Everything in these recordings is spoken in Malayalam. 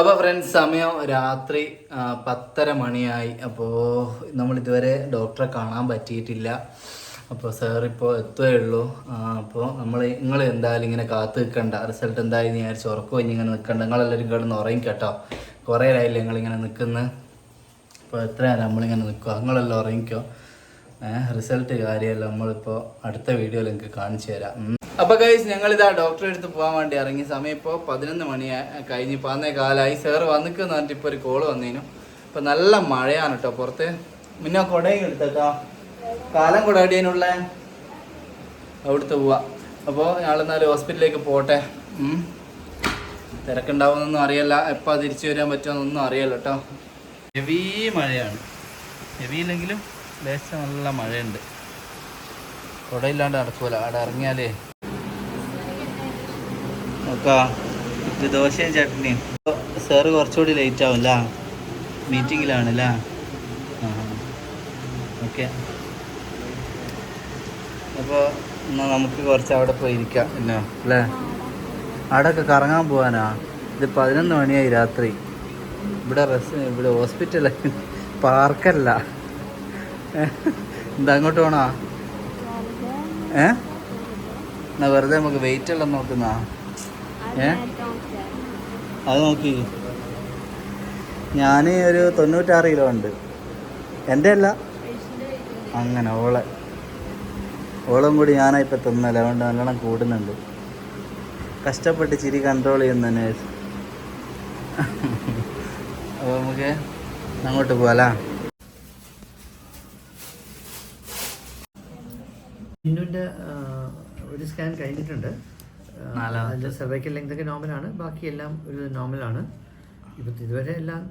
അപ്പോൾ ഫ്രണ്ട്സ് സമയം രാത്രി പത്തര മണിയായി. അപ്പോൾ നമ്മൾ ഇതുവരെ ഡോക്ടറെ കാണാൻ പറ്റിയിട്ടില്ല. അപ്പോൾ സാർ ഇപ്പോൾ എത്തുകയേ ഉള്ളൂ. അപ്പോൾ നമ്മൾ നിങ്ങൾ എന്തായാലും ഇങ്ങനെ കാത്തു നിൽക്കണ്ട. റിസൾട്ട് എന്തായാലും ഞാൻ ഉറക്കം ഇനി ഇങ്ങനെ നിൽക്കണ്ട. നിങ്ങളെല്ലാവരും കിടന്ന് ഉറങ്ങി കേട്ടോ. കുറേ ആയില്ലേ നിങ്ങളിങ്ങനെ നിൽക്കുന്നത് അപ്പോൾ എത്രയാണ് നമ്മളിങ്ങനെ നിൽക്കുക നിങ്ങളെല്ലാം ഉറങ്ങിക്കോ. റിസൾട്ട് കാര്യമല്ല. നമ്മളിപ്പോൾ അടുത്ത വീഡിയോയിൽ നിങ്ങൾക്ക് കാണിച്ചു തരാം. അപ്പോൾ ഗൈസ് ഇതാ ഡോക്ടറെ അടുത്ത് പോകാൻ വേണ്ടി ഇറങ്ങിയ സമയം ഇപ്പോൾ പതിനൊന്ന് മണി കഴിഞ്ഞ് പതിനേ കാലമായി സാറ് വന്നിക്കെന്ന് പറഞ്ഞിട്ട് ഇപ്പോൾ ഒരു കോൾ വന്നേനു. ഇപ്പൊ നല്ല മഴയാണ് കേട്ടോ പുറത്ത്. മുന്നേ കുടയും എടുത്തേക്കാ കാലം കുട അടിയനുള്ള അവിടുത്തെ പോവാ അപ്പോൾ ഞങ്ങളെന്നാലും ഹോസ്പിറ്റലിലേക്ക് പോട്ടെ. തിരക്കുണ്ടാവുമെന്നൊന്നും അറിയില്ല. എപ്പോൾ തിരിച്ചു വരാൻ പറ്റുമെന്നൊന്നും അറിയില്ല കേട്ടോ ഹെവി മഴയാണ്. ഹെവി ഇല്ലെങ്കിലും ലേശം നല്ല മഴയുണ്ട്. കുടയില്ലാണ്ട് നടക്കൂല. അവിടെ ഇറങ്ങിയാലേ നോക്കാ. ഇത് ദോശയും ചട്നിയും. സാറ് കുറച്ചുകൂടി ലേറ്റ് ആവും അല്ലേ മീറ്റിങ്ങിലാണ് അല്ലേ ഓക്കെ. അപ്പോൾ എന്നാൽ നമുക്ക് കുറച്ച് അവിടെ പോയി ഇരിക്കാം പിന്നെ അല്ലേ അവിടെയൊക്കെ കറങ്ങാൻ പോകാനാ ഇത് പതിനൊന്ന് മണിയായി രാത്രി. ഇവിടെ റെസ് ഇവിടെ ഹോസ്പിറ്റലിൽ പാർക്കല്ല. എന്താ അങ്ങോട്ട് പോണോ? ഏ? എന്നാ വെറുതെ നമുക്ക് വെയിറ്റ് എല്ലാം നോക്കുന്ന അത് നോക്കി. ഞാൻ ഒരു തൊണ്ണൂറ്റാറ് കിലോ ഉണ്ട്. എന്റെ അല്ല അങ്ങനെ ഓളെ. ഓളും കൂടി ഞാനാ ഇപ്പം തിന്നല. അതുകൊണ്ട് നല്ലോണം കൂടുന്നുണ്ട്. കഷ്ടപ്പെട്ട് ചിരി കൺട്രോൾ ചെയ്യുന്ന നേഴ്സ് അപ്പോൾ നമുക്ക് അങ്ങോട്ട് പോകാലോ ഒരു സ്കാൻ കഴിഞ്ഞിട്ടുണ്ട്. അതിൽ സെർവൈക്കൽ ലെങ്ത് ഒക്കെ നോർമലാണ് ബാക്കിയെല്ലാം ഒരു നോർമലാണ് ഇപ്പം ഇതുവരെ എല്ലാം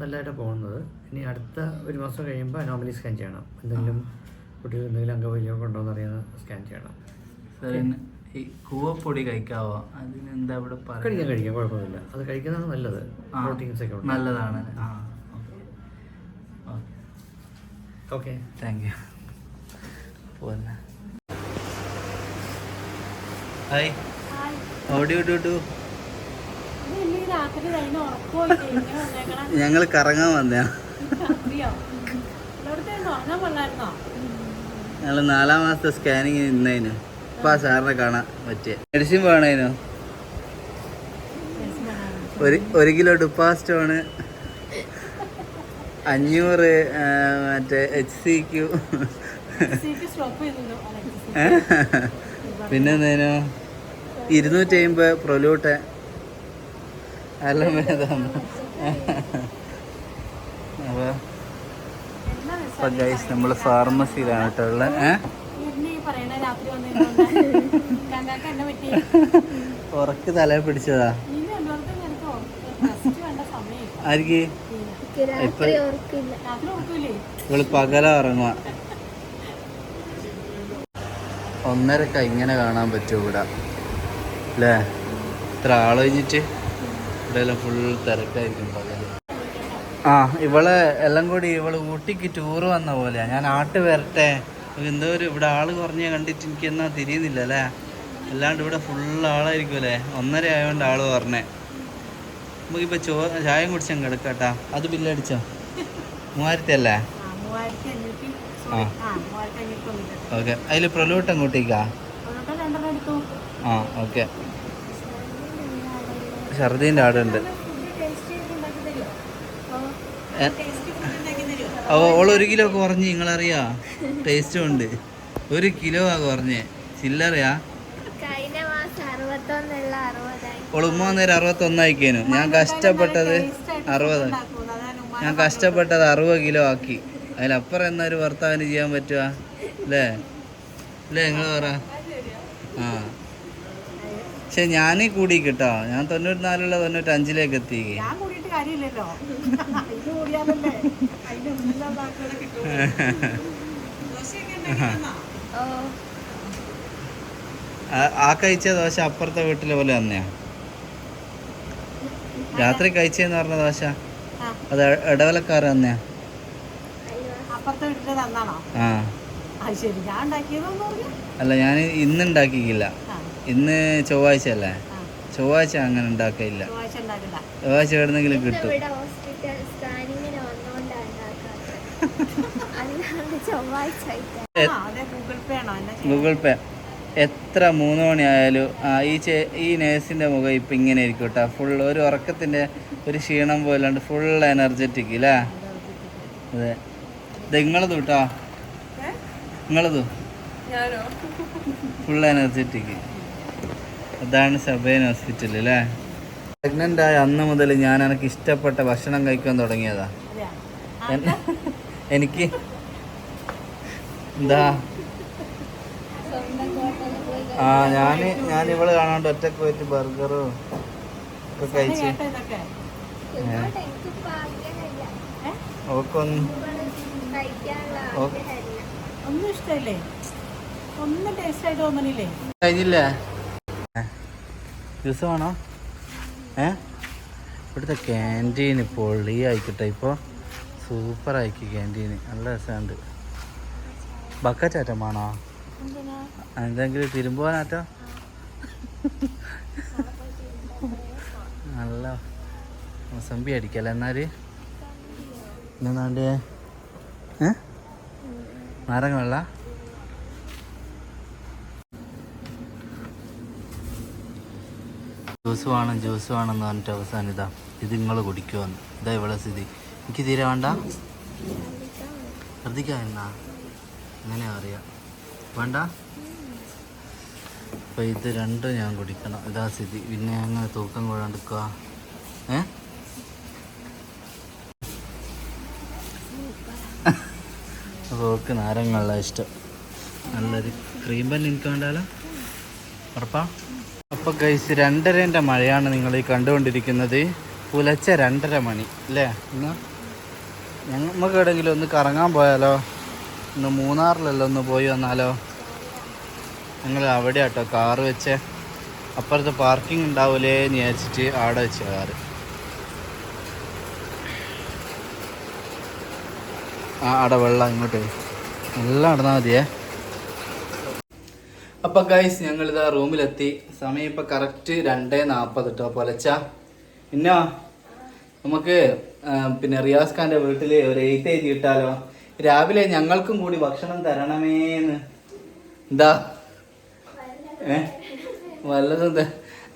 നല്ലതായിട്ട് പോകുന്നത്. ഇനി അടുത്ത ഒരു മാസം കഴിയുമ്പോൾ അനോമലി സ്കാൻ ചെയ്യണം. എന്തെങ്കിലും കുട്ടികൾ എന്തെങ്കിലും അംഗവൈകല്യം ഉണ്ടോ എന്നറിയാൻ സ്കാൻ ചെയ്യണം. ഈ കൂവപ്പൊടി കഴിക്കാവോ? അതിനെന്താ ഇവിടെ കഴിക്കാൻ കഴിക്കാം കുഴപ്പമില്ല അത് കഴിക്കുന്നതാണ് നല്ലത്. പ്രോട്ടീൻസ് ഒക്കെ നല്ലതാണ് ഓക്കെ. Thank you. ഹായ്. ഓടി ഞങ്ങൾ കറങ്ങാൻ വന്നയാ ഞങ്ങൾ നാലാം മാസത്തെ സ്കാനിങ് നിന്നതിന് ഇപ്പൊ ആ സാറിനെ കാണാൻ പറ്റിയ. മെഡിസിൻ വേണേനു. ഒരു ഒരു കിലോ ഡുപ്പാസ്റ്റോണ് അഞ്ഞൂറ് മറ്റേ എച്ച് സി ക്യു പിന്നെ എന്തേനു? ഇരുന്നൂറ്റി അമ്പത് പ്രൊലൂട്ട് അല്ല വേദം അപ്പോൾ ഇപ്പം ഗൈസ് നമ്മൾ ഫാർമസിയിലാണ് കേട്ടോ ഉള്ളത് ഉറക്ക് തല പിടിച്ചതാ. ആർക്ക് ഇവൾ പകല ഉറങ്ങുക ഒന്നരക്ക ഇങ്ങനെ കാണാൻ പറ്റൂ ഇവിടെ അല്ലേ ഇത്ര ആൾ കഴിഞ്ഞിട്ട് ഇവിടെ എല്ലാം ഫുൾ തിരക്കായിരിക്കും പകൽ. ആ ഇവൾ എല്ലാം കൂടി ഇവൾ ഊട്ടിക്ക് ടൂറ് വന്ന പോലെയാ. ഞാൻ ആട്ട് വരട്ടെ. എന്തോ ഒരു ഇവിടെ ആൾ കുറഞ്ഞ കണ്ടിട്ട് എനിക്ക് എന്നാ തിരിയുന്നില്ല അല്ലേ അല്ലാണ്ട് ഇവിടെ ഫുൾ ആളായിരിക്കും അല്ലേ ഒന്നര ആയതുകൊണ്ട് ആൾ പറഞ്ഞേ നമുക്കിപ്പോൾ ചോ ചായം കുടിച്ചാൽ കിടക്കാട്ടാ. അത് ബില്ലടിച്ചോ മൂവായിരത്തി അല്ലേ ആ. ഓക്കെ. അതിൽ പ്രൊലോട്ട് അങ്ങോട്ടേക്കാ ആ ഓക്കെ. ഛർദീന്റെ ആടുണ്ട്. ഓൾ ഒരു കിലോ കുറഞ്ഞ് നിങ്ങളറിയാ? ടേസ്റ്റും ഉണ്ട്. ഒരു കിലോ ആ കുറഞ്ഞ്. ചില്ലറിയാ. ഓൾ ഉമ്മ നേരം അറുപത്തൊന്നായിക്കേനു. ഞാൻ കഷ്ടപ്പെട്ടത് അറുപത്. ഞാൻ കഷ്ടപ്പെട്ടത് അറുപത് കിലോ ആക്കി. അതിലപ്പുറം എന്നാ ഒരു ഭർത്താവിന് ചെയ്യാൻ പറ്റുക അല്ലേ? അല്ലേ നിങ്ങൾ പറ. ആ. പക്ഷെ ഞാൻ കൂടി കിട്ടോ. ഞാൻ തൊണ്ണൂറ്റി നാലുള്ള തൊണ്ണൂറ്റി അഞ്ചിലേക്ക് എത്തി ആ- കഴിച്ച ദോശ അപ്പുറത്തെ വീട്ടിലെ പോലെ തന്നെയാ. രാത്രി കഴിച്ചെന്ന് പറഞ്ഞ ദോശ? അത് ഇടവലക്കാർ തന്നെയാ. അല്ല ഞാൻ ഇന്ന് ഉണ്ടാക്കിയില്ല. ആ ഇന്ന് ചൊവ്വാഴ്ച അല്ലേ? ചൊവ്വാഴ്ച അങ്ങനെ ഉണ്ടാക്കില്ല. ചൊവ്വാഴ്ച എവിടെന്നെങ്കിലും കിട്ടും. പേ ഗൂഗിൾ പേ. എത്ര മൂന്ന് മണിയായാലും ആ ഈ ചേ ഈ നേഴ്സിന്റെ മുഖം ഇപ്പം ഇങ്ങനെ ആയിരിക്കും കേട്ടോ. ഫുൾ ഒരു ഉറക്കത്തിന്റെ ഒരു ക്ഷീണം പോലാണ്ട് ഫുൾ എനർജറ്റിക് അല്ലേ അതെ. ഇത് നിങ്ങളത് കേട്ടോ നിങ്ങളതു ഫുൾ എനർജറ്റിക് അതാണ് സബേൻ ഹോസ്പിറ്റൽ അല്ലേ പ്രഗ്നന്റ് ആയ അന്ന് മുതൽ ഞാൻ എനിക്ക് ഇഷ്ടപ്പെട്ട ഭക്ഷണം കഴിക്കാൻ തുടങ്ങിയതാ. എനിക്ക് എന്താ? ആ ഞാൻ ഞാൻ ഇവൾ കാണാണ്ട് ഒറ്റയ്ക്ക് പോയിട്ട് ബർഗറോ ഒക്കെ കഴിച്ച്. ഒന്നും ഇഷ്ടല്ലേ? ഒന്നും ടേസ്റ്റ് ആയിട്ട് തോന്നണില്ലേ? കഴിഞ്ഞില്ലേ? ജ്യൂസ് വേണോ? ഏ? ഇവിടുത്തെ ക്യാന്റീൻ പൊള്ളിയായിക്കട്ടെ ഇപ്പോൾ സൂപ്പർ ആയിക്കും ക്യാന്റീൻ നല്ല രസമുണ്ട്. ബക്കറ്റാറ്റം വേണോ? എന്തെങ്കിലും തിരുമ്പോനാറ്റോ നല്ല മൊസമ്പി അടിക്കല്ലേ എന്നാൽ എന്നാണ്ട് ഏ? നാരങ്ങ വെള്ള? ജ്യൂസ് വേണം ജ്യൂസ് വേണം എന്ന് പറഞ്ഞിട്ട് അവസാനം ഇതാ ഇത് നിങ്ങൾ കുടിക്കുമെന്ന് ഇതാ ഇവിടെ സ്ഥിതി. എനിക്ക് തീരെ വേണ്ട. ശ്രദ്ധിക്കാം എന്നാ. അങ്ങനെ അറിയാം വേണ്ട? അപ്പോൾ ഇത് രണ്ടും ഞാൻ കുടിക്കണം. ഇതാ സ്ഥിതി. പിന്നെ അങ്ങനെ തൂക്കം കൂടാണ്ടിക്കുക ഏ? അപ്പോൾ ഓക്ക് നാരങ്ങള്ള ഇഷ്ടം. നല്ലൊരു ക്രീം പല്ല് എനിക്ക് വേണ്ടാലോ ഉറപ്പാ? അപ്പോൾ ഗൈസ് രണ്ടരേന്റെ മഴയാണ് നിങ്ങൾ ഈ കണ്ടുകൊണ്ടിരിക്കുന്നത്. പുലച്ച രണ്ടര മണി അല്ലേ? ഇന്ന് നമുക്ക് എവിടെയെങ്കിലും ഒന്ന് കറങ്ങാൻ പോയാലോ? ഒന്ന് മൂന്നാറിലല്ലോ ഒന്ന് പോയി വന്നാലോ? ഞങ്ങൾ അവിടെ ആട്ടോ കാറ് വെച്ച്. അപ്പുറത്ത് പാർക്കിംഗ് ഉണ്ടാവൂലേ എന്ന് വിചാരിച്ചിട്ട് അവിടെ വെച്ച കാറ്. ആ അവിടെ വെള്ളം ഇങ്ങോട്ട്. എല്ലാം നടന്നാൽ മതിയേ. അപ്പൊ ഗൈസ് ഞങ്ങൾ ഇതാ റൂമിലെത്തി. സമയം ഇപ്പൊ കറക്റ്റ് രണ്ടേ നാപ്പത് കേട്ടോ പൊലച്ച പിന്നെ നമുക്ക് പിന്നെ റിയാസ് ഖാന്റെ വീട്ടിൽ ഒരു എയ്റ്റ് എഴുതി ഇട്ടാലോ രാവിലെ ഞങ്ങൾക്കും കൂടി ഭക്ഷണം തരണമേന്ന്. എന്താ? ഏ? വല്ലതും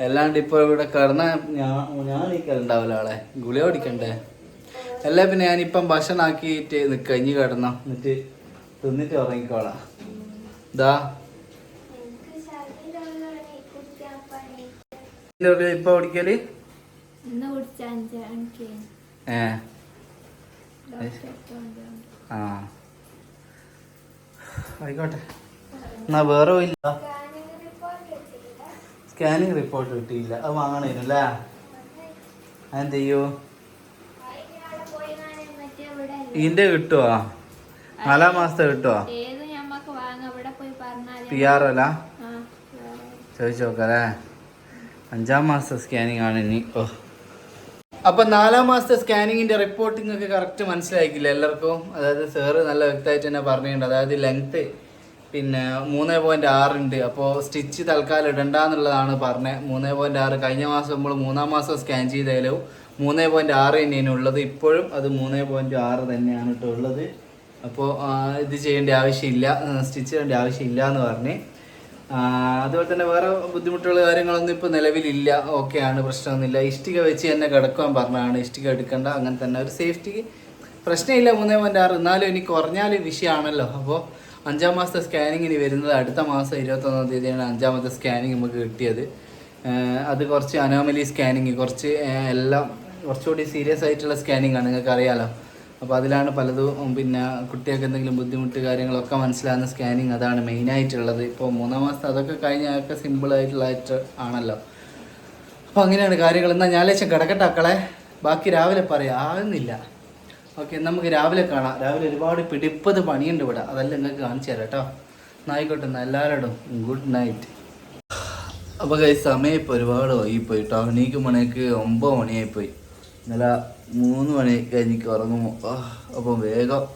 അല്ലാണ്ട് ഇപ്പൊ ഇവിടെ കിടന്ന ഞാൻ ഞാൻ നീക്കലുണ്ടാവില്ല ആളെ. ഗുളിക ഓടിക്കണ്ടേ അല്ല പിന്നെ ഞാനിപ്പം ഭക്ഷണം ആക്കിയിട്ട് ഇനി കിടന്നോ. എന്നിട്ട് തിന്നിട്ട് ഉറങ്ങിക്കോളാം. ഇതാ എനിക്ക് ഛർദിയിലുള്ളതാണ് ഈ കുടിക്കാൻ പണി ഇതിന്റെ ഉള്ളിൽ ഇപ്പൊ ഓടിക്കൽ? ഏ. ആ. ആയിക്കോട്ടെ. എന്നാ വേറെ ഇല്ല സ്കാനിങ് റിപ്പോർട്ട് കിട്ടിയില്ല. അത് വാങ്ങണേനല്ലേ അതെന്ത് ചെയ്യൂ? അവിടെ പോയി കാണാൻ മറ്റേ ഇവിടെ അല്ലേ? ഇതിന്റെ കിട്ടുവോ നാലാം മാസത്തെ കിട്ടുവോ പി ആർ അല്ല. ചോദിച്ചു നോക്കല്ലേ അഞ്ചാം മാസത്തെ സ്കാനിങ് ആണ് ഇനി. ഓ. അപ്പൊ നാലാം മാസത്തെ സ്കാനിങ്ങിന്റെ റിപ്പോർട്ടിംഗ് ഒക്കെ കറക്റ്റ് മനസ്സിലായിക്കില്ല എല്ലാവർക്കും? അതായത് സാറ് നല്ല വ്യക്തമായിട്ട് തന്നെ പറഞ്ഞിട്ടുണ്ട്. അതായത് ലെങ്ത് പിന്നെ മൂന്ന് പോയിന്റ് ആറുണ്ട് അപ്പോൾ സ്റ്റിച്ച് തൽക്കാലം ഇടണ്ടെന്നുള്ളതാണ് പറഞ്ഞത് മൂന്ന് പോയിന്റ് ആറ് കഴിഞ്ഞ മാസം നമ്മൾ മൂന്നാം മാസം സ്കാൻ ചെയ്താലും മൂന്ന് പോയിന്റ് ആറ് തന്നെയാണ് ഉള്ളത്. ഇപ്പോഴും അത് മൂന്ന് പോയിന്റ് ആറ് തന്നെയാണ് കേട്ടോ ഉള്ളത്. അപ്പോൾ ഇത് ചെയ്യേണ്ട ആവശ്യമില്ല. സ്റ്റിച്ച് ചെയ്യേണ്ട ആവശ്യമില്ല എന്ന് പറഞ്ഞ് അതുപോലെ തന്നെ വേറെ ബുദ്ധിമുട്ടുകൾ കാര്യങ്ങളൊന്നും ഇപ്പോൾ നിലവിലില്ല. ഓക്കെയാണ് പ്രശ്നമൊന്നുമില്ല. ഇഷ്ടിക വെച്ച് തന്നെ കിടക്കാൻ പറഞ്ഞതാണ്. ഇഷ്ടിക എടുക്കേണ്ട അങ്ങനെ തന്നെ. ഒരു സേഫ്റ്റിക്ക് പ്രശ്നമില്ല മൂന്നേ പോയിന്റ് ആറ്. എന്നാലും ഇനി കുറഞ്ഞാൽ വിഷയമാണല്ലോ. അപ്പോൾ അഞ്ചാം മാസത്തെ സ്കാനിങ് ഇനി വരുന്നത് അടുത്ത മാസം ഇരുപത്തൊന്നാം തീയതിയാണ് അഞ്ചാമത്തെ സ്കാനിങ് നമുക്ക് കിട്ടിയത്. അത് കുറച്ച് അനോമലി സ്കാനിങ് കുറച്ച് എല്ലാം കുറച്ചുകൂടി സീരിയസ് ആയിട്ടുള്ള സ്കാനിങ് ആണ്. നിങ്ങൾക്ക് അറിയാലോ അപ്പോൾ അതിലാണ് പലതും പിന്നെ കുട്ടികൾക്ക് എന്തെങ്കിലും ബുദ്ധിമുട്ട് കാര്യങ്ങളൊക്കെ മനസ്സിലാകുന്ന സ്കാനിങ് അതാണ് മെയിനായിട്ടുള്ളത് ഇപ്പോൾ മൂന്നാം മാസത്തെ അതൊക്കെ കഴിഞ്ഞാൽ അതൊക്കെ സിമ്പിളായിട്ടുള്ളതായിട്ട് ആണല്ലോ. അപ്പോൾ അങ്ങനെയാണ് കാര്യങ്ങൾ. എന്നാൽ ലക്ഷം കിടക്കട്ടെ ബാക്കി രാവിലെ പറയാം. ആകുന്നില്ല ഓക്കെ നമുക്ക് രാവിലെ കാണാം. രാവിലെ ഒരുപാട് പിടിപ്പത് പണിയുണ്ട് ഇവിടെ. അതെല്ലാം നിങ്ങൾക്ക് കാണിച്ചു തരാം കേട്ടോ. എന്നായിക്കോട്ടെ എന്നാൽ എല്ലാവരോടും ഗുഡ് നൈറ്റ് അപ്പോൾ കൈ സമയം ഇപ്പോൾ ഒരുപാട് വൈകിപ്പോയി കേട്ടോ. എണീക്കും മണിക്ക് ഒമ്പത് മണിയായിപ്പോയി. ഇന്നലെ മൂന്ന് മണി കഴിഞ്ഞിക്ക് ഉറങ്ങും അപ്പം വേഗം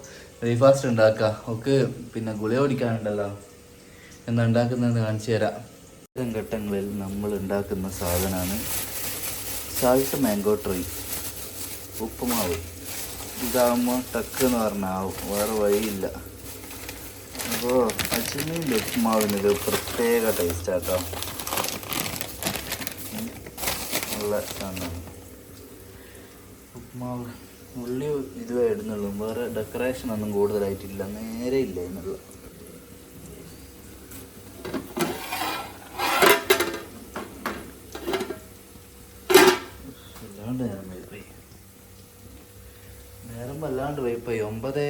ബ്രേക്ക്ഫാസ്റ്റ് ഉണ്ടാക്കാം. ഒക്കെ പിന്നെ ഗുളിക ഓടിക്കാനുണ്ടല്ലോ എന്നാ ഉണ്ടാക്കുന്നതെന്ന് കാണിച്ചു തരാം. ഘട്ടങ്ങളിൽ നമ്മൾ ഉണ്ടാക്കുന്ന സാധനമാണ് സാൾട്ട് മാംഗോ ട്രീ ഉപ്പുമാവ്. ഇതാകുമ്പോൾ ടക്ക് എന്ന് പറഞ്ഞാൽ ആവും. വേറെ വഴിയില്ല. അപ്പോൾ അജ്മീന്റെ ഉപ്പുമാവിന് ഒരു പ്രത്യേക ടേസ്റ്റ് ഉം. നല്ല സാധനമാണ്. ഉപ്പുമാവ് ഉള്ളി ഇതുവേ ഇടുന്നുള്ളൂ. വേറെ ഡെക്കറേഷൻ ഒന്നും കൂടുതലായിട്ടില്ല. നേരെ ഇല്ല എന്നുള്ള വല്ലാണ്ട് നേരം വൈപ്പായി നേരം വല്ലാണ്ട് വൈപ്പായി ഒമ്പത്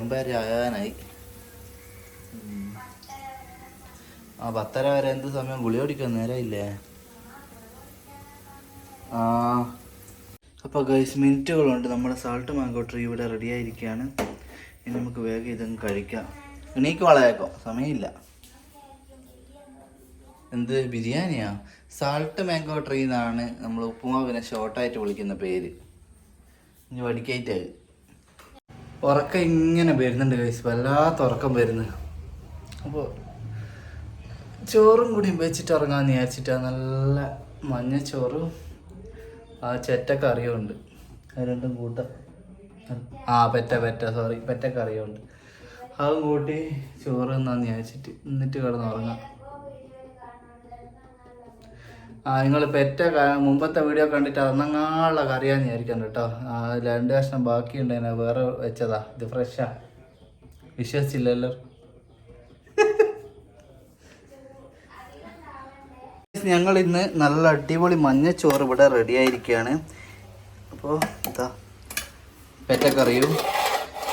ഒമ്പതര ആകാനായി. ആ പത്തര വരെ എന്ത് സമയം? ഗുളി ഓടിക്കാൻ നേരമില്ലേ ആ. അപ്പോൾ ഗൈസ് മിനിറ്റുകളുണ്ട്. നമ്മുടെ സാൾട്ട് മാങ്കോ ട്രീ ഇവിടെ റെഡി ആയിരിക്കുകയാണ്. ഇനി നമുക്ക് വേഗം ഇതങ്ങ് കഴിക്കാം. എണീക്ക് വളയേക്കോ സമയമില്ല. എന്ത് ബിരിയാണിയാ? സാൾട്ട് മാംഗോ ട്രീ എന്നാണ് നമ്മൾ ഉപ്പുമാവിനെ ഷോർട്ടായിട്ട് വിളിക്കുന്ന പേര്. ഇനി വടിക്കായിട്ട്. ഉറക്കം ഇങ്ങനെ വരുന്നുണ്ട് ഗൈസ് വല്ലാത്ത ഉറക്കം വരുന്നു. അപ്പോൾ ചോറും കൂടിയും വെച്ചിട്ട് ഉറങ്ങാമെന്ന് വിചാരിച്ചിട്ടാണ് നല്ല മഞ്ഞച്ചോറും ആ ചെറ്റക്കറിയും ഉണ്ട് അത് രണ്ടും കൂട്ട. ആ പെറ്റ പെറ്റ സോറി പെറ്റ കറിയുണ്ട് അതും കൂട്ടി ചോറ് എന്നാന്ന് വിചാരിച്ചിട്ട് എന്നിട്ട് കിടന്നുറങ്ങാം ആ നിങ്ങൾ പെറ്റ മുമ്പത്തെ വീഡിയോ കണ്ടിട്ട് അന്നങ്ങാളുള്ള കറിയാന്ന് വിചാരിക്കണ്ട കേട്ടോ. ആ രണ്ട് കഷ്ണം ബാക്കിയുണ്ട് വേറെ വെച്ചതാ. ഇത് ഫ്രഷാ വിശ്വസിച്ചില്ലല്ലോ. ഞങ്ങൾ ഇന്ന് നല്ല അടിപൊളി മഞ്ഞച്ചോറ് ഇവിടെ റെഡി ആയിരിക്കുകയാണ് അപ്പോൾ ഇതാ പെറ്റക്കറിയും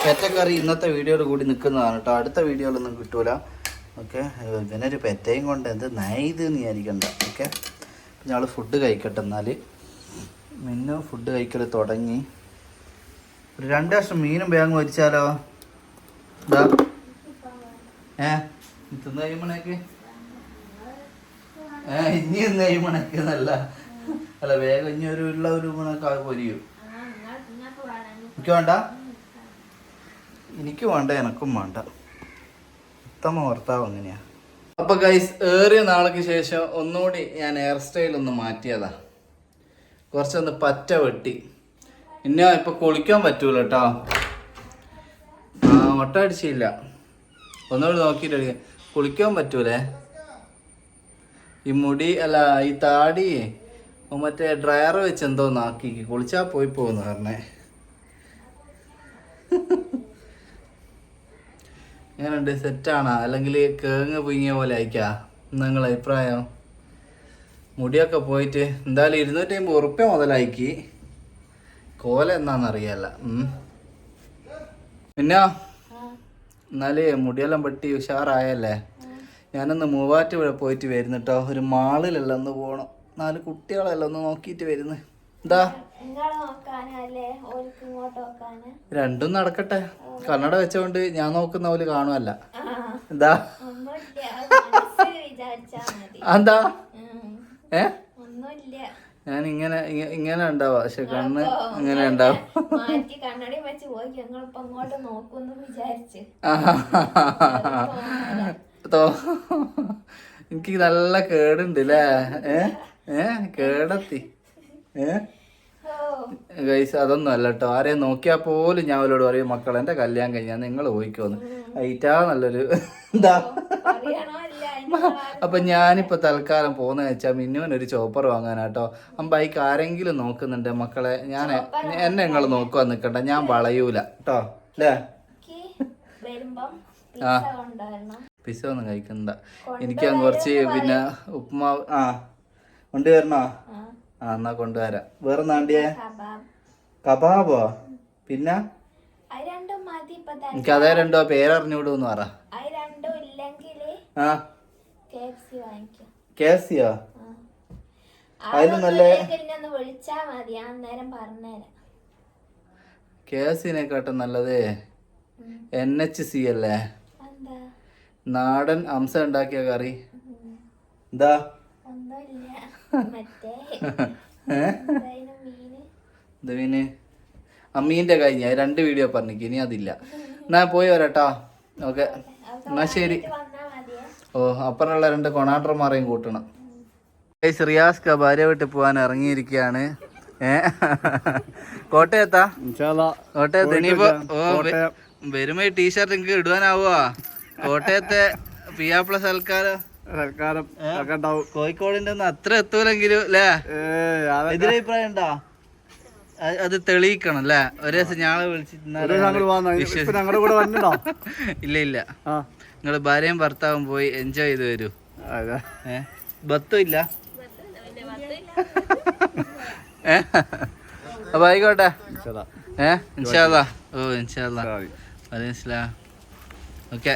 പെറ്റക്കറി ഇന്നത്തെ വീഡിയോയിൽ കൂടി നിൽക്കുന്നതാണ് കേട്ടോ. അടുത്ത വീഡിയോയിലൊന്നും കിട്ടൂല. ഓക്കെ ഇവനൊരു പെറ്റയും കൊണ്ട് എന്ത് നൈത് എന്ന് വിചാരിക്കണ്ട. ഓക്കെ ഞങ്ങൾ ഫുഡ് കഴിക്കട്ടെ എന്നാൽ മിന്നു ഫുഡ് കഴിക്കൽ തുടങ്ങി. ഒരു രണ്ട് വർഷം മീനും മരിച്ചാലോ ഇതാ. ഏ തിന്നു കഴിയുമ്പോഴേക്ക് ഇനി ഒന്ന് മണക്കുന്നല്ല നല്ല അല്ല വേഗം ഇനി ഒരു ഉള്ള ഒരു മണക്ക് പൊരിയും. എനിക്ക് വേണ്ട? എനിക്ക് വേണ്ട എനക്കും വേണ്ട. ഉത്തമ ഭർത്താവ് അങ്ങനെയാ. അപ്പൊ ഗൈസ് ഏറിയ നാൾക്ക് ശേഷം ഒന്നുകൂടി ഞാൻ ഹെയർ സ്റ്റൈൽ ഒന്ന് മാറ്റിയതാ. കുറച്ചൊന്ന് പറ്റ വെട്ടി. ഇന്ന ഇപ്പൊ കുളിക്കാൻ പറ്റൂല കേട്ടോ ആ മുട്ട അടിച്ചില്ല. ഒന്നുകൂടി നോക്കിയിട്ട് കുളിക്കാൻ പറ്റൂലേ? ഈ മുടി അല്ല ഈ താടി മറ്റേ ഡ്രയർ വെച്ച് എന്തോ നാക്കി കുളിച്ചാ പോയി പോകുന്നു പറഞ്ഞേ. എങ്ങനെയുണ്ട് സെറ്റാണോ? അല്ലെങ്കിൽ കേങ്ങ് പുങ്ങിയ പോലെ അയക്കാ നിങ്ങളെ അഭിപ്രായം? മുടിയൊക്കെ പോയിട്ട് എന്തായാലും ഇരുന്നൂറ്റി അമ്പത് ഉറുപ്പ്യ മുതലാക്കി കോല എന്നാന്നറിയാല്ല ഉം. പിന്നെ? എന്നാൽ മുടിയെല്ലാം പെട്ടി ഉഷാറായല്ലേ? ഞാനൊന്ന് മൂവാറ്റുപുഴ പോയിട്ട് വരുന്നിട്ടോ ഒരു മാളിലെല്ലാം ഒന്ന് പോകണം നാല് കുട്ടികളെല്ലാം ഒന്ന് നോക്കിയിട്ട് വരുന്നു. എന്താ രണ്ടും നടക്കട്ടെ. കണ്ണട വെച്ചോണ്ട് ഞാൻ നോക്കുന്ന പോലെ കാണുമല്ല എന്താ എന്താ. ഏ? ഞാൻ ഇങ്ങനെ ഇങ്ങ- ഇങ്ങനെ ഉണ്ടാവാ. പക്ഷെ കണ്ണ് ഇങ്ങനെ ഉണ്ടാവും. വെച്ച് എനിക്ക് നല്ല കേടുണ്ട് അല്ലേ ഏ? ഏ? കേടെത്തി. ഏ? ഗൈസ് അതൊന്നും അല്ല കേട്ടോ ആരെയും നോക്കിയാൽ പോലും ഞാൻ അവരോട് പറയും മക്കൾ എന്റെ കല്യാണം കഴിഞ്ഞാൽ നിങ്ങൾ പോയിക്കോന്ന്. ഐറ്റാ നല്ലൊരു എന്താ അപ്പൊ ഞാനിപ്പോ തൽക്കാലം പോകുന്ന വെച്ചാൽ മിന്നുവിനൊരു ചോപ്പർ വാങ്ങാനാട്ടോ. ആ ബൈക്ക് ആരെങ്കിലും നോക്കുന്നുണ്ട് മക്കളെ. ഞാൻ എന്നെ നിങ്ങൾ നോക്കുക നിൽക്കണ്ട ഞാൻ വളയൂല. കേട്ടോ അല്ലേ ആ. പിസ ഒന്നും കഴിക്കണ്ട. എനിക്ക് കുറച്ച് പിന്നെ ഉപ്പുമാവ് ആ കൊണ്ടുവരണോ? ആ. എന്നാ കൊണ്ടുവരാം. വേറെ നാണ്ടിയേ കബാബ്. പിന്നെ? എനിക്ക് അതേ രണ്ടോ പേരറിഞ്ഞൂടൂന്ന് പറ. ആ. കെ എഫ് സിയോ നല്ല കെ എസ് സിനെക്കാട്ടും നല്ലത് എൻ എച്ച് സി അല്ലേ? നാടൻ അംസ ഉണ്ടാക്കിയ കറി? എന്താ മീന്? ഇത് പിന്നെ അമ്മീന്റെ കഴിഞ്ഞ രണ്ട് വീഡിയോ പറഞ്ഞു ഇനി അതില്ല. എന്നാ പോയി വരാട്ടോ. ഓക്കെ. എന്നാ ശരി. ഓ അപ്പുറമുള്ള രണ്ട് കൊണാട്ടർമാരെയും കൂട്ടണം. റിയാസ്ക ഭാര്യ വീട്ടിൽ പോകാൻ ഇറങ്ങിയിരിക്കുകയാണ്. ഏ? കോട്ടയത്താ? കോട്ടയത്ത് ഇനിയിപ്പോ വരുമ്പോ ടീഷർട്ട് എനിക്ക് ഇടുവാനാവുക കോട്ടയത്തെ പിയാപ്ല സൽക്കാരം? സൽക്കാരം കോഴിക്കോടിന്റെ ഒന്നും അത്ര എത്തൂലെങ്കിലും അല്ലേ എതിരഭിപ്രായം ഉണ്ടോ അത് തെളിയിക്കണം അല്ലേ ഒരു ദിവസം ഞാളെ വിളിച്ചിട്ട് ഇല്ല ഇല്ല. നിങ്ങൾ ഭാര്യയും ഭർത്താവും പോയി എൻജോയ് ചെയ്ത് വരൂ. ബത്തും ഇല്ല? അപ്പൊ ആയിക്കോട്ടെ. ഏഹ് ഇൻഷാല്ലാ ഓ ഇൻഷാല്ലാ അത് മനസ്സിലാ ഓക്കെ.